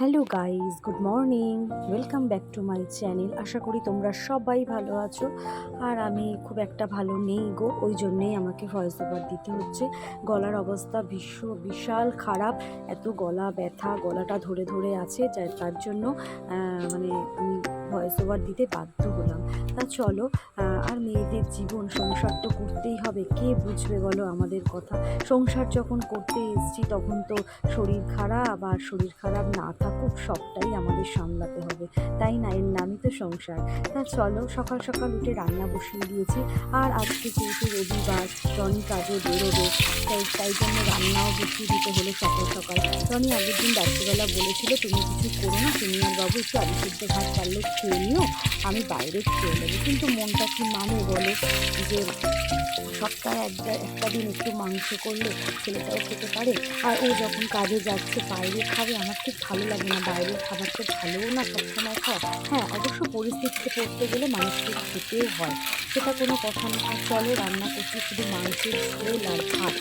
Hello guys good morning. Welcome back to my channel. আশা করি তোমরা সবাই ভালো আছো। আর আমি খুব একটা ভালো নেই গো, ওই জন্যেই আমাকে ভয়েস ওভার দিতে হচ্ছে। গলার অবস্থা ভীষণ বিশাল খারাপ। এত গলা ব্যথা, গলাটা ধরে ধরে আছে যা- তার জন্য মানে আমি ভয়েস ওভার দিতে বাধ্য হলাম। তা চলো আর মেয়েদের জীবন সংসার তো করতেই হবে। কে বুঝবে বলো আমাদের কথা? সংসার যখন করতে এসছি তখন তো শরীর খারাপ, আর শরীর খারাপ না থাকুক সবটাই আমাদের সামলাতে হবে। তাই না? এর নামই তো সংসার। তা চলো, সকাল সকাল উঠে রান্না বসিয়ে দিয়েছি। আর আজকে যেহেতু রবিবার, রনি কাজে বেরোবে, তাই তাই জন্য রান্নাও বসিয়ে দিতে হলো সকাল সকাল। রনি আগের দিন রাত্রিবেলা বলেছিল, তুমি কিছু করো না, তুমি আর বাবু একটু আলু সিদ্ধ ভাত পারলে খেয়ে নিও, আমি বাইরে খেয়ে নেব। কিন্তু মনটা কি মানে বলো? যে সপ্তাহে একটা একটা দিন একটু মাংস করলে ছেলেটাও খেতে পারে। আর ও যখন কাজে যাচ্ছে, বাইরে খাবে, আমার খুব ভালো লাগে না। বাইরের খাবার তো ভালোও না সবসময় খাওয়া। হ্যাঁ অবশ্য পরিস্থিতিতে পড়তে গেলে মানুষকে খেতেও হয়। সেটা কোনো কথা না। চলো, রান্না করছি শুধু মাংসের ঝোল আর ভাত।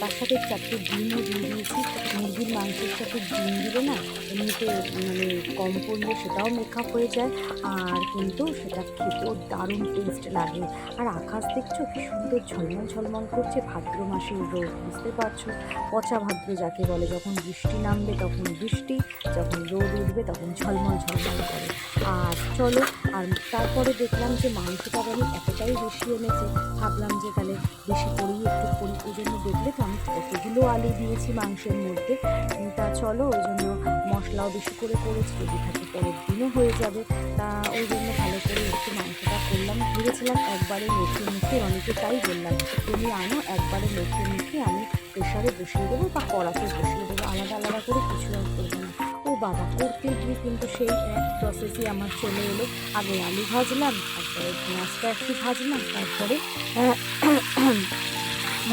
তার সাথে চারটে ডিমও দিয়ে দিয়েছি। মুরগির মাংসের সাথে ডিম দিলে না এমনিতে মানে কম পড়লে সেটাও মেকআপ হয়ে যায়, আর কিন্তু সেটা খেতেও দারুণ টেস্ট লাগে। আর আকাশ দেখছ কি সুন্দর ঝলমল ঝলমল করছে, ভাদ্র মাসের রোদ, বুঝতে পারছ? পচা ভাদ্র যাকে বলে, যখন বৃষ্টি নামবে তখন বৃষ্টি, যখন রোদ উঠবে তখন ঝলমল ঝলমল করে। আর চলো, আর তারপরে দেখলাম যে মাংসটা আমি এতটাই বেশি এনেছে, ভাবলাম যে তাহলে বেশি করেই একটু করি। ওই জন্য দেখলে তো আমি কতগুলো আলু দিয়েছি মাংসের মধ্যে। তা চলো, ওই জন্য মশলাও বেশি করে করেছি, যদি থাকে পরের দিনও হয়ে যাবে। তা ওই জন্য ভালো করে একটু মাংসটা করলাম, ভেবেছিলাম একবারে মেখে মুখে, অনেকে তাই বললাম, তুমি আনো, একবারে মেখে মুখে আমি প্রেশারে বসিয়ে দেবো বা কড়াতে বসিয়ে দেবো, আলাদা আলাদা করে কিছু আর করব না। ও বাবা, করতে গিয়ে কিন্তু সেই এক প্রসেসই আমার চলে এলো। আগে আলু ভাজলাম, তারপরে পেঁয়াজটা একটু ভাজলাম, তারপরে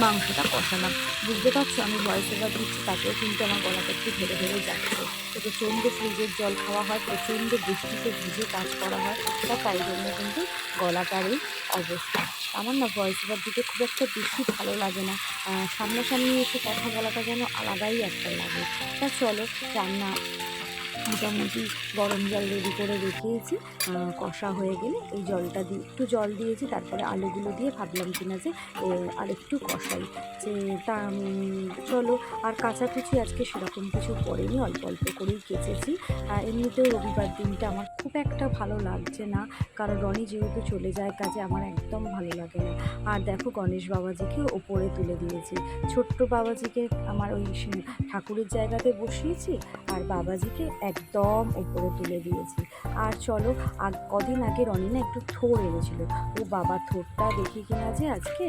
মাংসটা কষালাম। বুঝতে পারছ? আমি ভয়েস ওভার দিচ্ছি, তাতেও কিন্তু আমার গলাটা একটু ধরে ধরে যাচ্ছে। তো প্রচণ্ড ফ্রিজের জল খাওয়া হয়, প্রচণ্ড বৃষ্টিতে ভিজে কাজ করা হয় তা তাই জন্য কিন্তু গলাটার এই অবস্থা। আমার না ভয়েস ওভার দিতে খুব একটা বেশি ভালো লাগে না। সামনাসামনি এসে কথা বলাটা যেন আলাদাই একটা লাগে। তা চলো, রান্না মোটামুটি গরম জল রেডি করে রেখেছি কষা হয়ে গেলে এই জলটা দিয়ে একটু জল দিয়েছি, তারপরে আলুগুলো দিয়ে ভাবলাম কিনা যে আর একটু কষাই। যে, তা চলো, আর কাঁচাকুচি আজকে সেরকম কিছু পড়েনি অল্প অল্প করেই কেচেছি। এমনিতেও রবিবার দিনটা আমার খুব একটা ভালো লাগছে না, কারণ রনি যেহেতু চলে যায়, কাজে আমার একদম ভালো লাগে না। আর দেখো, গণেশ বাবাজিকে ওপরে তুলে দিয়েছি। ছোট্ট বাবাজিকে আমার ওই ঠাকুরের জায়গাতে বসিয়েছি, আর বাবাজিকে একদম উপরে তুলে দিয়েছি। আর চলো, আগ, কদিন আগে রনিনা একটু থোর এনেছিল। ও বাবা, থোরটা দেখি কিনা যে আজকে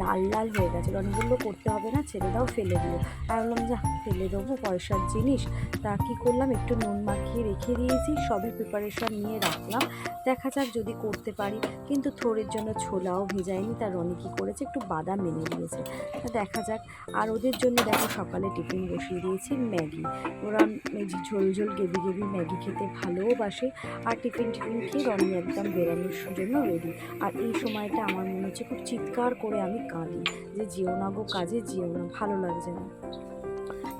লাল লাল হয়ে গেছে। রনি বলল, করতে হবে না, ছেড়ে দাও, ফেলে দিও। আর বললাম, যা, ফেলে দেবো, পয়সার জিনিস। তা কী করলাম, একটু নুন মাখিয়ে রেখে দিয়েছি, সবই প্রিপারেশন নিয়ে রাখলাম। দেখা যাক যদি করতে পারি। কিন্তু থোরের জন্য ছোলাও ভেজায়নি, তার রনি কী করেছে? একটু বাদাম এনে দিয়েছে। তা দেখা যাক। আর ওদের জন্য দেখো সকালে টিফিন বসিয়ে দিয়েছি ম্যাগি। ওরা ঝোল ঝোল গেবি গেবি ম্যাগি খেতে ভালোবাসে আর টিফিন টিফিন খেয়ে রনি একদম বেরানোর জন্য রেডি আর এই সময়টা আমার মনে হচ্ছে খুব চিৎকার করে আমি কাঁদি। যে যেও না গো কাজে, যেও না, ভালো লাগছে না।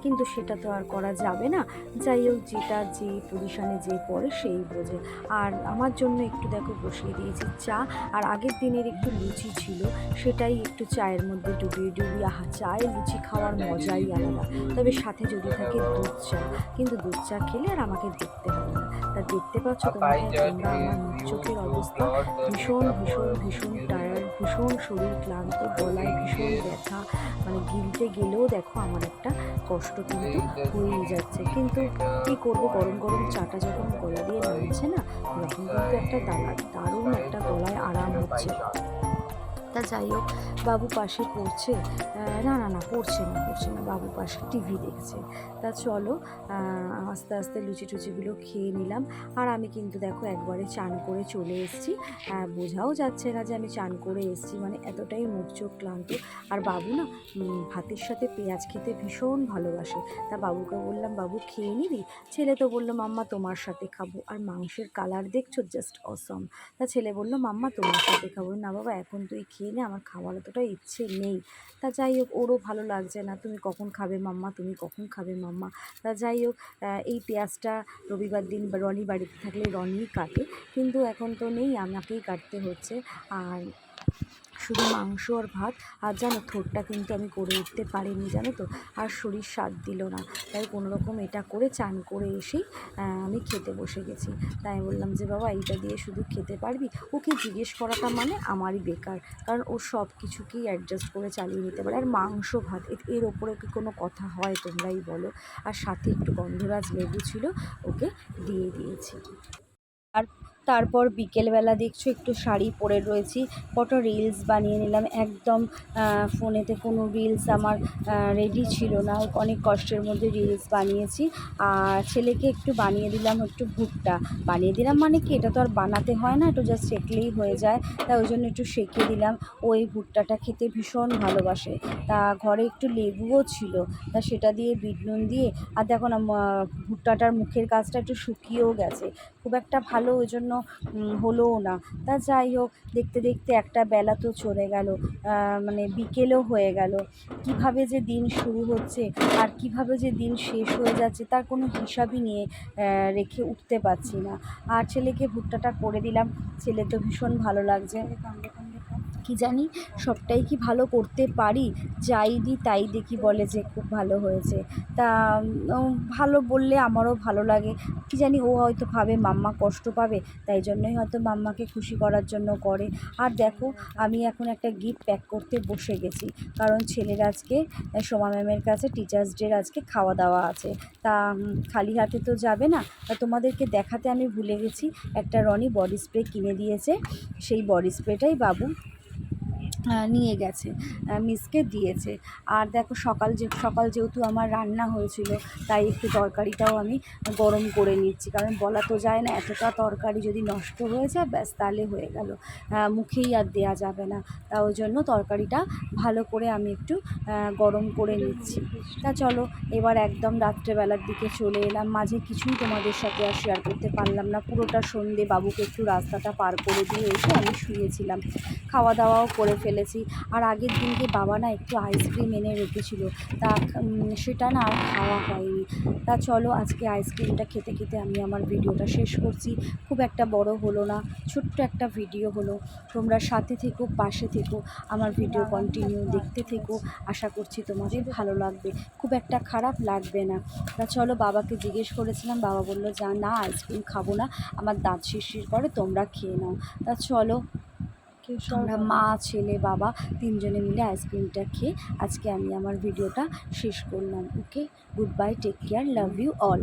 কিন্তু সেটা তো আর করা যাবে না। যাই হোক যেটা যে পজিশনে যে পড়ে সেই বোঝে। আর আমার জন্য একটু দেখো বসিয়ে দিয়েছি চা। আর আগের দিনের একটু লুচি ছিল সেটাই একটু চায়ের মধ্যে ডুবিয়ে ডুবিয়ে আহা চায়ে লুচি খাওয়ার মজাই আলাদা। তবে সাথে যদি থাকে দুধ চা। কিন্তু দুধ চা খেলে আর আমাকে দেখতে হবে না। তা দেখতে পাচ্ছ তোমাকে তোমরা আমার চোখের অবস্থা ভীষণ ভীষণ ভীষণ টায়ার্ড ভীষণ শরীর ক্লান্ত গলায় ভীষণ ব্যথা। মানে গিলতে গেলেও দেখো আমার একটা কষ্ট কিন্তু হয়ে যাচ্ছে। কিন্তু কী করব? গরম গরম চাটা যখন গলা দিয়ে নামছে না, তখন কিন্তু একটা দারুণ একটা গলায় আরাম হচ্ছে। তা যাই হোক, বাবু পাশে পড়ছে। না না না, পড়ছে না পড়ছে না। বাবু পাশে টিভি দেখছে। তা চলো আস্তে আস্তে লুচি টুচিগুলো খেয়ে নিলাম। আর আমি কিন্তু দেখো একবারে চান করে চলে এসেছি। বোঝাও যাচ্ছে না যে আমি চান করে এসেছি। মানে এতটাই মুখ চোখ ক্লান্ত। আর বাবু না ভাতের সাথে পেঁয়াজ খেতে ভীষণ ভালোবাসে। তা বাবুকে বললাম, বাবু, খেয়ে নিবি? ছেলে তো বলল, মাম্মা, তোমার সাথে খাব। আর মাংসের কালার দেখছ? Just awesome. তা ছেলে বলল, মাম্মা, তোমার সাথে খাব। না, বাবা, এখন তুই খেয়ে খেয়ে আমার খাওয়ার অতটা ইচ্ছে নেই। তা যাই হোক, ওরও ভালো লাগছে না, তুমি কখন খাবে মাম্মা? তুমি কখন খাবে মাম্মা? তা যাই হোক এই পেঁয়াজটা রবিবার দিন রনি বাড়িতে থাকলে রনিই কাটে, কিন্তু এখন তো নেই, আমাকেই কাটতে হচ্ছে। আর শুধু মাংস আর ভাত। আর জানো থোরটা কিন্তু আমি করে উঠতে পারিনি, জানো তো? আর শরীর স্বাদ দিল না। তাই কোনো রকম এটা করে চান করে এসেই আমি খেতে বসে গেছি। তাই বললাম যে, বাবা, এইটা দিয়ে শুধু খেতে পারবি? ওকে জিজ্ঞেস করাটা মানে আমারই বেকার। কারণ ও সব কিছুকেই অ্যাডজাস্ট করে চালিয়ে নিতে পারে। আর মাংস, ভাত এর ওপরে কি কোনো কথা হয় তোমরাই বলো। আর সাথে একটু গন্ধরাজ লেবু ছিল, ওকে দিয়ে দিয়েছি। আর তারপর বিকেলবেলা দেখছ একটু শাড়ি পরে রয়েছি। কত রিলস বানিয়ে নিলাম। একদম ফোনেতে কোনো রিলস আমার রেডি ছিল না। অনেক কষ্টের মধ্যে রিলস বানিয়েছি। আর ছেলেকে একটু বানিয়ে দিলাম একটু ভুট্টা। বানিয়ে দিলাম মানে কি? এটা তো আর বানাতে হয় না একটু জাস্ট সেকলেই হয়ে যায়। তাই ওই জন্য একটু সেকে দিলাম। ওই ভুট্টাটা খেতে ভীষণ ভালোবাসে। তা ঘরে একটু লেবুও ছিল। তা সেটা দিয়ে বিট নুন দিয়ে, আর দেখো না ভুট্টাটার মুখের কাজটা একটু শুকিয়েও গেছে। খুব একটা ভালো, ওই জন্য হলোও না। তা যাই হোক, দেখতে দেখতে একটা বেলা তো চলে গেল মানে বিকেলও হয়ে গেল। কীভাবে যে দিন শুরু হচ্ছে আর কীভাবে যে দিন শেষ হয়ে যাচ্ছে তার কোনো হিসাবই নিয়ে রেখে উঠতে পারছি না। আর ছেলেকে ভুট্টাটা করে দিলাম, ছেলে তো ভীষণ ভালো লাগছে। কি জানি, সবটাই কি ভালো করতে পারি? যাই দিই তাই দেখি বলে যে খুব ভালো হয়েছে। তা ভালো বললে আমারও ভালো লাগে। কি জানি, ও হয়তো ভাবে মাম্মা কষ্ট পাবে, তাই জন্যই হয়তো মাম্মাকে খুশি করার জন্য করে। আর দেখো, আমি এখন একটা গিফট প্যাক করতে বসে গেছি। কারণ ছেলের আজকে, সোমা ম্যামের কাছে টিচার্স ডের আজকে খাওয়া দাওয়া আছে। তা খালি হাতে তো যাবে না। তা তোমাদেরকে দেখাতে আমি ভুলে গেছি। একটা রনি বডি স্প্রে কিনে দিয়েছে। সেই বডি স্প্রেটাই বাবু নিয়ে গেছে মিসকে দিয়েছে। আর দেখো সকাল যে, সকাল যেহেতু আমার রান্না হয়েছিল, তাই একটু তরকারিটাও আমি গরম করে নিচ্ছি। কারণ বলা তো যায় না, এতটা তরকারি যদি নষ্ট হয়ে যায়, ব্যাস তাহলে হয়ে গেল। মুখেই আর দেওয়া যাবে না। তা ওই জন্য তরকারিটা ভালো করে আমি একটু গরম করে নিচ্ছি। তা চলো, এবার একদম রাত্রেবেলার দিকে চলে এলাম। মাঝে কিছুই তোমাদের সাথে আর শেয়ার করতে পারলাম না। পুরোটা সন্ধে বাবুকে একটু রাস্তাটা পার করে দিয়ে এসে আমি শুয়েছিলাম। খাওয়া দাওয়াও করে ফেলেছি। আর আগের দিনকে বাবা না একটু আইসক্রিম এনে রেখেছিল। তা সেটা না আর খাওয়া হয়নি। তা চলো আজকে আইসক্রিমটা খেতে খেতে আমি আমার ভিডিওটা শেষ করছি। খুব একটা বড় হলো না ছোট্ট একটা ভিডিও হলো। তোমরা সাথে থেকো পাশে থেকো আমার ভিডিও কন্টিনিউ দেখতে থেকো। আশা করছি তোমাদের ভালো লাগবে। খুব একটা খারাপ লাগবে না। তা চলো বাবাকে জিজ্ঞেস করেছিলাম বাবা বলল যা না আইসক্রিম খাব না আমার দাঁত শিরশির করে তোমরা খেয়ে নাও। তা চলো আমরা মা, ছেলে, বাবা তিনজনে মিলে আইসক্রিমটা খেয়ে আজকে আমি আমার ভিডিওটা শেষ করলাম okay good bye take care love you all